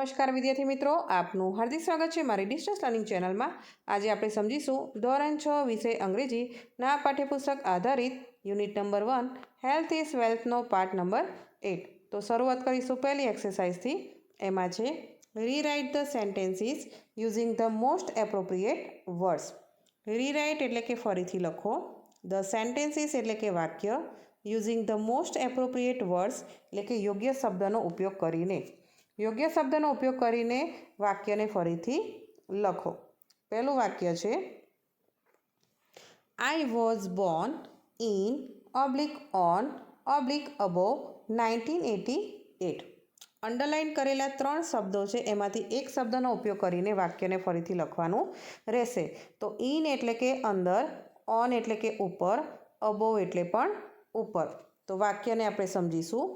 નમસ્કાર વિદ્યાર્થી મિત્રો, આપનું હાર્દિક સ્વાગત છે મારી ડિસ્ટન્સ લર્નિંગ ચેનલમાં. આજે આપણે સમજીશું ધોરણ છ વિષય અંગ્રેજીના પાઠ્યપુસ્તક આધારિત unit number one health is વેલ્થનો part number eight તો શરૂઆત કરીશું પહેલી એક્સરસાઇઝથી. એમાં છે rewrite the sentences using the most appropriate words rewrite એટલે કે ફરીથી લખો. ધ સેન્ટેન્સીસ એટલે કે વાક્ય using the most appropriate words એટલે કે યોગ્ય શબ્દનો ઉપયોગ કરીને. યોગ્ય શબ્દનો ઉપયોગ કરીને વાક્યને ફરીથી લખો. પહેલું વાક્ય છે I was born in oblique on oblique above nineteen eighty eight underline કરેલા ત્રણ શબ્દો છે, એમાંથી એક શબ્દનો ઉપયોગ કરીને વાક્યને ફરીથી લખવાનું રહેશે. તો ઇન એટલે કે અંદર ઓન એટલે કે ઉપર અબો એટલે પણ ઉપર. તો વાક્યને આપણે સમજીશું.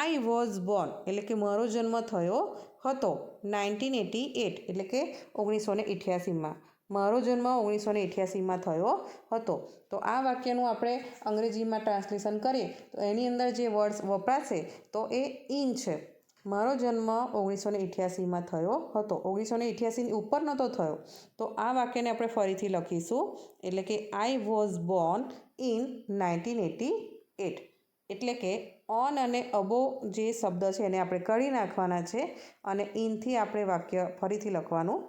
આઈ વોઝ બોર્ન એટલે કે મારો જન્મ થયો હતો નાઇન્ટીન એટી એટ, એટલે કે ઓગણીસો ને ઇઠ્યાસીમાં મારો જન્મ ઓગણીસો ને ઇઠ્યાસીમાં થયો હતો. તો આ વાક્યનું આપણે અંગ્રેજીમાં ટ્રાન્સલેશન કરીએ. તો એની અંદર જે વર્ડ્સ વપરાશે, તો એ ઇન છે. મારો જન્મ ઓગણીસો ને ઇઠ્યાસીમાં થયો હતો. ઓગણીસો ને ઇઠ્યાસીની ઉપર નહોતો થયો. તો આ વાક્યને આપણે ફરીથી લખીશું. એટલે કે I was born in nineteen eighty eight. એટલે કે ઓન અને અબો જે શબ્દ છે એને આપણે કરી નાખવાના છે અને ઇનથી આપણે વાક્ય ફરીથી લખવાનું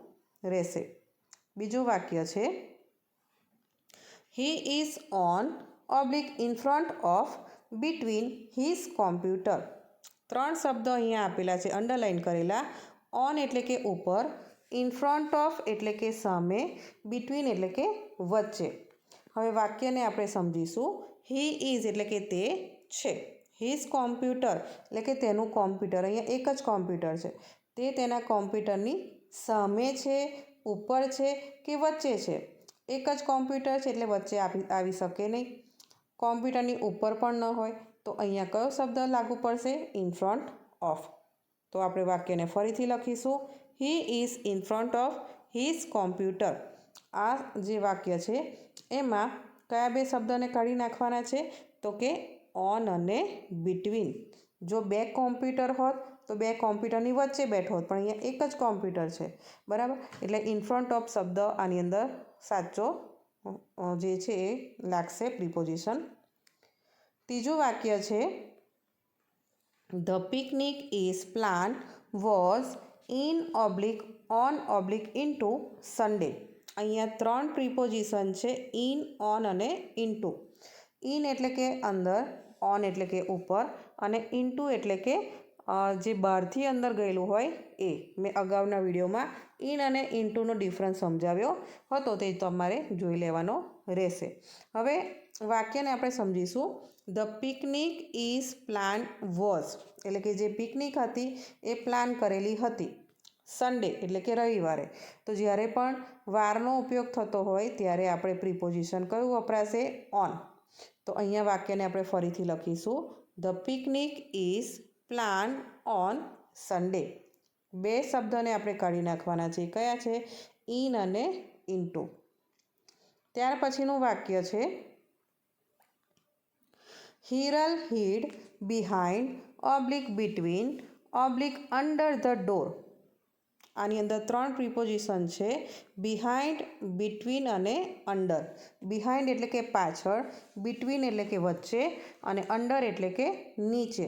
રહેશે. બીજું વાક્ય છે he is on oblique in front of between his computer ત્રણ શબ્દો અહીંયા આપેલા છે અંડરલાઇન કરેલા. ઓન એટલે કે ઉપર ઇન ફ્રન્ટ ઓફ એટલે કે સામે બિટવીન એટલે કે વચ્ચે. હવે વાક્યને આપણે સમજીશું. હી ઇઝ એટલે કે તે છે. હિઝ કોમ્પ્યુટર એટલે કે તેનું કોમ્પ્યુટર અહીંયા એક જ કોમ્પ્યુટર છે. તે તેના કોમ્પ્યુટરની સામે છે, ઉપર છે કે વચ્ચે છે? એક જ કોમ્પ્યુટર છે એટલે વચ્ચે આવી શકે નહીં. કોમ્પ્યુટરની ઉપર પણ ન હોય, તો અહીંયા કયો શબ્દ લાગુ પડશે? ઇન ફ્રન્ટ ઓફ તો આપણે વાક્યને ફરીથી લખીશું. He is in front of his computer આ જે વાક્ય છે, એમાં કયા બે શબ્દને કાઢી નાખવાના છે? તો કે ઓન અને બિટવીન જો બે કોમ્પ્યુટર હોત, તો બે કોમ્પ્યુટરની વચ્ચે બેઠો હોત, પણ અહીંયા એક જ કોમ્પ્યુટર છે. બરાબર? એટલે ઇન ફ્રન્ટ ઓફ શબ્દ આની અંદર સાચો જે છે એ લાગશે પ્રિપોઝિશન ત્રીજું વાક્ય છે the picnic is plan was in oblique on oblique into Sunday અહીંયા ત્રણ પ્રિપોઝિશન છે ઇન ઓન અને ઇન્ટુ ઇન એટલે કે અંદર ઓન એટલે કે ઉપર અને ઇનટુ એટલે કે જે બહારથી અંદર ગયેલું હોય એ. મેં અગાઉના વિડીયોમાં ઇન અને ઇનટુનો ડિફરન્સ સમજાવ્યો હતો, તે તમારે જોઈ લેવાનો રહેશે. હવે વાક્યને આપણે સમજીશું. The picnic is plan was એટલે કે જે પિકનિક હતી એ પ્લાન કરેલી હતી. સન્ડે એટલે કે રવિવારે. તો જ્યારે પણ વારનો ઉપયોગ થતો હોય, ત્યારે આપણે પ્રિપોઝિશન કયું વપરાશે? ઓન તો અહીંયા વાક્યને આપણે ફરીથી લખીશું. The picnic is plan on Sunday બે શબ્દને આપણે કાઢી નાખવાના છે. કયા છે? ઇન અને ઇન્ટુ ત્યાર પછીનું વાક્ય છે. Hiral hid behind oblique between oblique under the door આની અંદર ત્રણ પ્રિપોઝિશન છે. બિહાઇન્ડ બિટવીન અને અંડર બિહાઇન્ડ એટલે કે પાછળ બિટવીન એટલે કે વચ્ચે અને અંડર એટલે કે નીચે.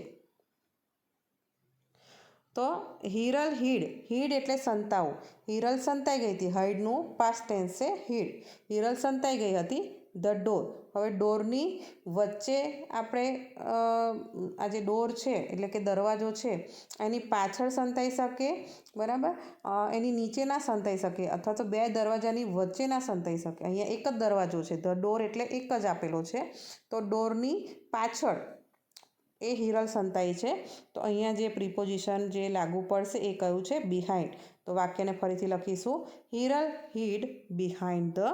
તો હિરલ હીડ હીડ એટલે સંતાવું. હિરલ સંતાઈ ગઈ હતી. હાઈડનું પાસ્ટ ટેન્સ છે હીડ. હિરલ સંતાઈ ગઈ હતી ધ ડોર. હવે ડોરની વચ્ચે આપણે આ જે ડોર છે, એટલે કે દરવાજો છે, એની પાછળ સંતાઈ શકે, બરાબર? એની નીચે ના સંતાઈ શકે, અથવા તો બે દરવાજાની વચ્ચે ના સંતાઈ શકે. અહીંયા એક જ દરવાજો છે. ધ ડોર એટલે એક જ આપેલો છે. તો ડોરની પાછળ એ હિરલ સંતાઈ છે. તો અહીંયા જે પ્રિપોઝિશન જે લાગુ પડશે એ કયું છે? બિહાઇન્ડ. તો વાક્યને ફરીથી લખીશું. Hiral hid behind the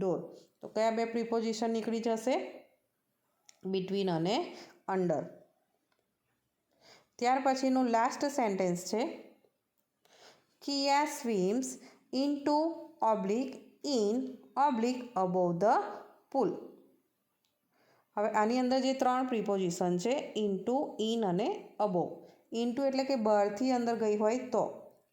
door. તો કયા બે પ્રિપોઝિશન નીકળી જશે? બિટવીન અને અંડર ત્યાર પછીનું લાસ્ટ સેન્ટેન્સ છે. Kiya swims into oblique in oblique above the pool હવે આની અંદર જે ત્રણ પ્રિપોઝિશન છે ઇન્ટુ ઇન અને અબો ઇન્ટુ એટલે કે બહારથી અંદર ગઈ હોય તો.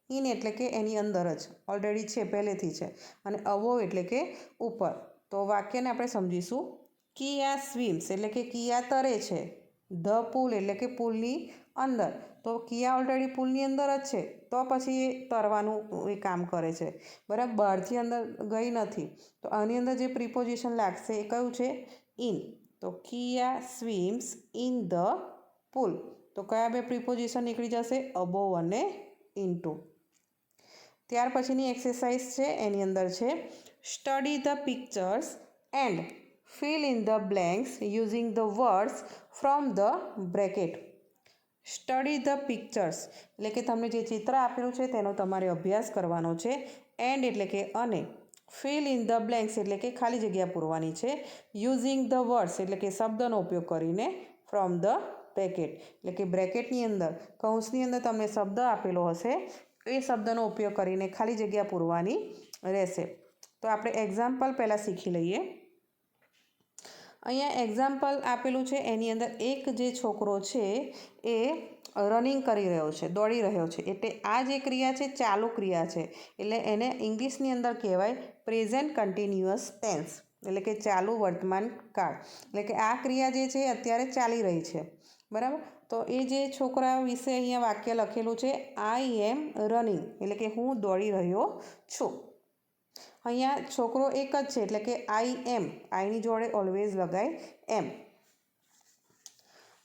ઇન એટલે કે એની અંદર જ. ઓલરેડી છે, પહેલેથી છે. અને અબોવ એટલે કે ઉપર. તો વાક્યને આપણે સમજીશું. કિયા સ્વિમ્સ, એટલે કે કિયા તરે છે. ધ પુલ, એટલે કે પુલની અંદર. તો કિયા ઓલરેડી પુલની અંદર જ છે. તો પછી એ તરવાનું એ કામ કરે છે. બરાબર? બહારથી અંદર ગઈ નથી. તો આની અંદર જે પ્રિપોઝિશન લાગશે એ કયું છે? ઇન તો કિયા સ્વિમ્સ ઇન ધ પુલ. તો કયા બે પ્રિપોઝિશન નીકળી જશે? અબોવ અને ઇનટુ ત્યાર પછીની એક્સરસાઇઝ છે, એની અંદર છે. Study the pictures and fill in the blanks using the words from the bracket study the pictures એટલે કે તમને જે ચિત્ર આપેલું છે, તેનો તમારે અભ્યાસ કરવાનો છે. એન્ડ એટલે કે અને. ફિલ ઇન ધ બ્લેન્ક્સ એટલે કે ખાલી જગ્યા પૂરવાની છે. યુઝિંગ ધ વર્ડ્સ એટલે કે શબ્દનો ઉપયોગ કરીને ફ્રોમ ધ બ્રેકેટ એટલે કે બ્રેકેટની અંદર, કૌંસની અંદર તમને શબ્દ આપેલો હશે, એ શબ્દનો ઉપયોગ કરીને ખાલી જગ્યા પૂરવાની રહેશે. તો આપણે એક્ઝામ્પલ પહેલાં શીખી લઈએ. અહીંયા એક્ઝામ્પલ આપેલું છે, એની અંદર એક જે છોકરો છે, એ રનિંગ કરી રહ્યો છે, દોડી રહ્યો છે. એટલે આ જે ક્રિયા છે, ચાલુ ક્રિયા છે. એટલે એને ઇંગ્લિશની અંદર કહેવાય પ્રેઝન્ટ કન્ટિન્યુઅસ ટેન્સ એટલે કે ચાલુ વર્તમાન કાળ. એટલે કે આ ક્રિયા જે છે અત્યારે ચાલી રહી છે. બરાબર? તો એ જે છોકરા વિશે અહીંયા વાક્ય લખેલું છે આઈ એમ રનિંગ એટલે કે હું દોડી રહ્યો છું. અહીંયા છોકરો એક જ છે, એટલે કે આઈ એમ આઈની જોડે ઓલવેઝ લગાય એમ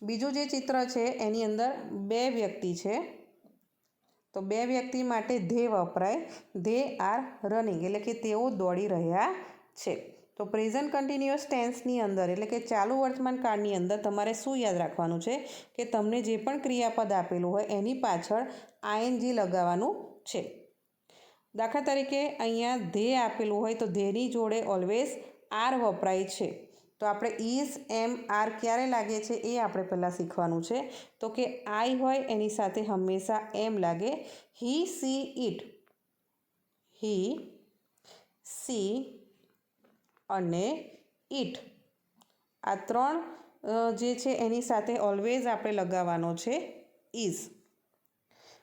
બીજું જે ચિત્ર છે, એની અંદર બે વ્યક્તિ છે. તો બે વ્યક્તિ માટે ધે વપરાય, ધે આર રનિંગ એટલે કે તેઓ દોડી રહ્યા છે. તો પ્રેઝન્ટ કન્ટિન્યુઅસ ટેન્સની અંદર, એટલે કે ચાલુ વર્તમાન કાળની અંદર તમારે શું યાદ રાખવાનું છે? કે તમને જે પણ ક્રિયાપદ આપેલું હોય, એની પાછળ આઈએનજી લગાવવાનું છે. દાખલા તરીકે અહીંયા ધે આપેલું હોય તો ધેની જોડે ઓલવેઝ આર વપરાય છે. તો આપણે ઇઝ એમ, આર ક્યારે લાગે છે એ આપણે પહેલાં શીખવાનું છે. તો કે આઈ હોય એની સાથે હંમેશા એમ લાગે. He she it he she અને ઇટ આ ત્રણ જે છે એની સાથે ઓલવેઝ આપણે લગાવવાનો છે ઇઝ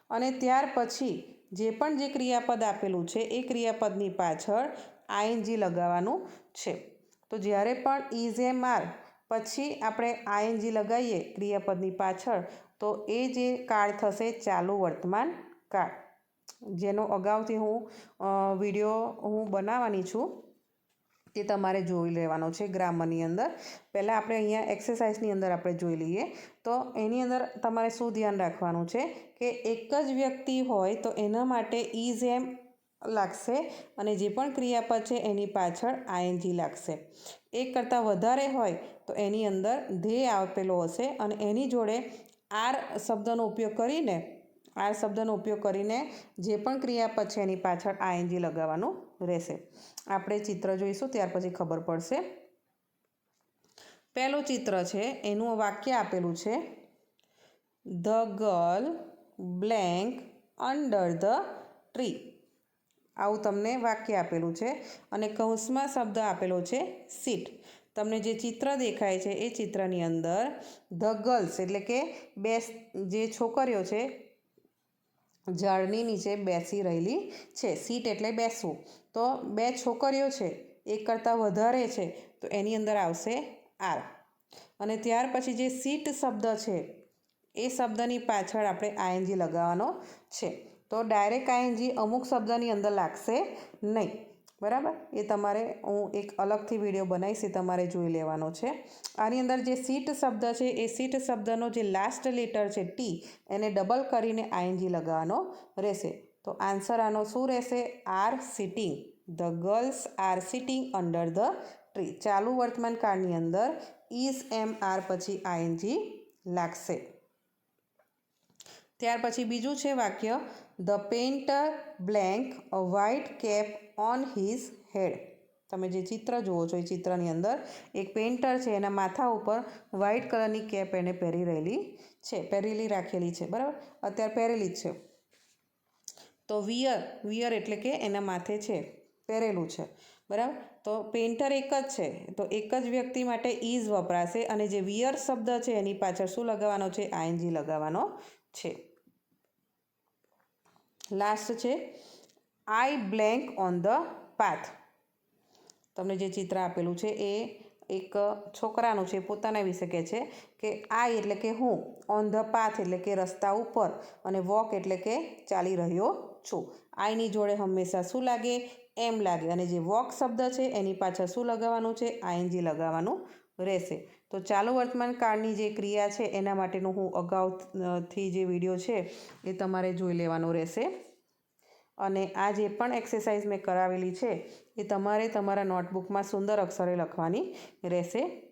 અને ત્યાર પછી જે પણ જે ક્રિયાપદ આપેલું છે, એ ક્રિયાપદની પાછળ આઈએનજી લગાવવાનું છે. તો જ્યારે પણ ઇઝ એમ આર પછી આપણે આઈએનજી લગાવીએ ક્રિયાપદની પાછળ, તો એ જે કાળ થશે ચાલુ વર્તમાન કાળ. જેનો અગાઉથી હું વીડિયો હું બનાવવાની છું. તે તમારે જોઈ લેવાનો છે ગ્રામરની અંદર. પહેલાં આપણે અહીંયા એક્સરસાઇઝની અંદર આપણે જોઈ લઈએ. તો એની અંદર તમારે શું ધ્યાન રાખવાનું છે કે એક જ વ્યક્તિ હોય તો એના માટે ઇઝ એમ લાગશે અને જે પણ ક્રિયાપદ છે એની પાછળ આઈએનજી લાગશે. એક કરતાં વધારે હોય તો એની અંદર ધ્યેય આપેલો હશે અને એની જોડે આર શબ્દનો ઉપયોગ કરીને, આર શબ્દનો ઉપયોગ કરીને જે પણ ક્રિયાપદ છે એની પાછળ આઈએનજી લગાવવાનું રહેશે. આપણે ચિત્ર જોઈશું, ત્યાર પછી ખબર પડશે. પહેલું ચિત્ર છે, એનું વાક્ય આપેલું છે, the girl blank under the tree. આવું તમને વાક્ય આપેલું છે અને કૌંસમાં શબ્દ આપેલો છે, સીટ. તમને જે ચિત્ર દેખાય છે, એ ચિત્રની અંદર ધ ગર્લ્સ એટલે કે બે, જે છોકરીઓ છે ઝાડની નીચે બેસી રહેલી છે. સીટ એટલે બેસવું. તો બે છોકરીઓ છે, એક કરતાં વધારે છે, તો એની અંદર આવશે આર. અને ત્યાર પછી જે સીટ શબ્દ છે, એ શબ્દની પાછળ આપણે આઈએનજી લગાવવાનો છે. તો ડાયરેક્ટ આઈએનજી અમુક શબ્દની અંદર લાગશે નહીં. બરાબર? એ તમારે હું એક અલગથી વીડિયો બનાવીશ, એ તમારે જોઈ લેવાનો છે. આની અંદર જે સીટ શબ્દ છે, એ સીટ શબ્દનો જે લાસ્ટ લેટર છે ટી એને ડબલ કરીને આઈએનજી લગાવવાનો રહેશે. તો આન્સર આનો શું રહેશે? Are sitting the girls are sitting under the tree ચાલુ વર્તમાન કાળની અંદર ઇઝ એમ આર પછી આઈએનજી લાગશે. ત્યાર પછી બીજું છે વાક્ય the painter blank a white cap on his head તમે જે ચિત્ર જુઓ છો એ ચિત્રની અંદર, એક પેઇન્ટર છે, એના માથા ઉપર વ્હાઇટ કલરની કેપ એને પહેરી રહેલી છે, પહેરેલી રાખેલી છે, બરાબર? અત્યારે પહેરેલી જ છે. તો વિયર વિયર એટલે કે એના માથે છે, પહેરેલું છે, બરાબર? તો પેઇન્ટર એક જ છે, તો એક જ વ્યક્તિ માટે ઇઝ વપરાશે અને જે વિયર શબ્દ છે એની પાછળ શું લગાવવાનો છે? આઈએનજી લગાવવાનો છે. લાસ્ટ છે. I blank on the path તમને જે ચિત્ર આપેલું છે એ એક છોકરાનું છે પોતાના વિશે કહે છે કે આઈ એટલે કે હું ઓન ધ પાથ એટલે કે રસ્તા ઉપર અને વોક એટલે કે ચાલી રહ્યો છું. આઈની જોડે હંમેશા શું લાગે? એમ લાગે. અને જે વોક શબ્દ છે, એની પાછળ શું લગાવવાનું છે? આઈએનજી લગાવવાનું રહેશે. તો ચાલુ વર્તમાન કાળની જે ક્રિયા છે, એના માટેનું હું અગાઉથી જે વીડિયો છે, એ તમારે જોઈ લેવાનો રહેશે. અને આ જે પણ એક્સરસાઇઝ મેં કરાવેલી છે, એ તમારે તમારા નોટબુકમાં સુંદર અક્ષરે લખવાની રહેશે.